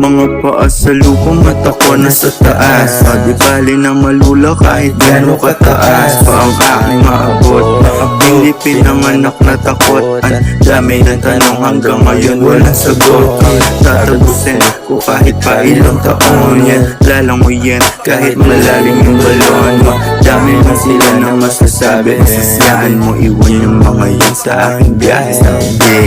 Mga paa sa lupa mata ko nasa taas. O di bali na malula kahit gano'n kataas. Pa ang aking maabot Hindi pinanganak na takot. Ang dami ng tanong hanggang ngayon walang sagot. Tatapusin ko kahit pa ilang taon yan. Lalangoy yan kahit malalim yung balon. Dami na sila na masasabi Sasayaan mo iwan yung mga yan sa aking biyahe.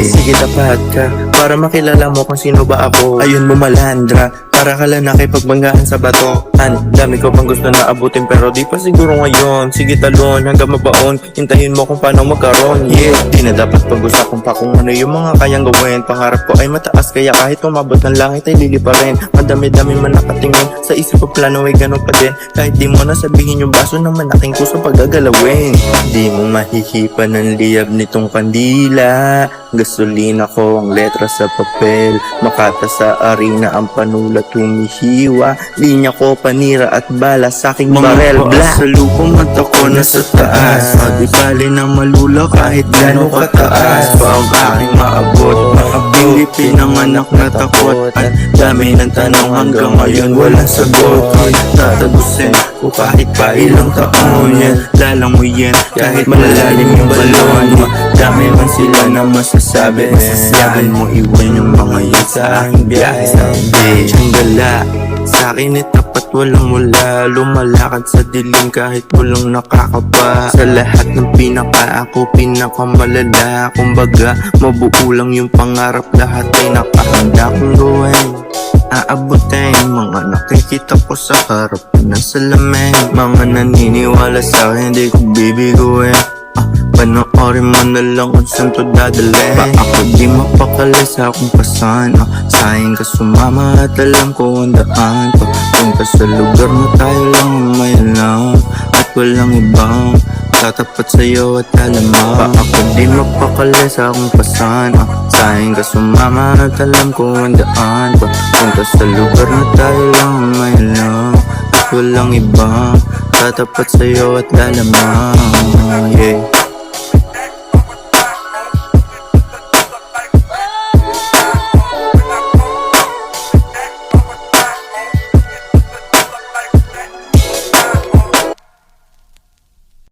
Sige tapat ka Para makilala mo kung sino ba ako. Ayun mo malandra. Para ka lang nakipagbanggaan sa bato. An, dami ko pang gusto na abutin Pero di pa siguro ngayon. Sige talon hanggang mabaon. Hintayin mo kung paano magkaroon. Yeah, di na dapat pag-usapan pa kung ano yung mga kayang gawin. Pangarap ko ay mataas Kaya kahit umabot ng langit ay lili pa rin Madami-dami man nakatingin Sa isip ko plano ay ganun pa din. Kahit di mo na sabihin yung baso naman aking puso pagagalawin Di mo mahihipan ng liyab nitong kandila Gasolina ko ang letra sa papel Makata sa arena ang panulat humihiwa. Linya ko panira at bala sa aking barel. Mga paa Bla! sa lupa mata ko nasa taas. O di bali na malula kahit gano'n kataas. Pa ang aking maabot Hindi pinanganak na takot Ang dami ng tanong hanggang ngayon walang sagot Tatapusin ko kahit pa ilang taon yan. Lalangoy yan kahit malalalim yung balon Dami man sila na masasabi Sasayaan mo iwan yung mga yan sa aking biyahe. Someday Tsanggala sa akin ay tapat walang mula Lumalakad sa dilim kahit walang nakakapa Sa lahat ng pinaka ako pinakamalala. Kumbaga mabuo lang yung pangarap Lahat ay nakahanda kong gawin. Aabutin mga nakikita ko sa harap ng salamin. Mga naniniwala sa akin di ko bibiguin. Ah, panoorin mo na lang kung saan to dadalhin Pa ako di mapakali sa akong pasan ah, Sayang ka sumama at alam ko ang daan ko. Punta sa lugar na tayo lang ang may alam At walang ibang tatapat sa'yo at alam. Mo Pa ako di mapakali sa akong pasan ah, Sayang ka sumama at alam ko ang daan ko. Punta sa lugar na tayo lang ang may alam At walang ibang tatapat sa'yo at lalamang Yeah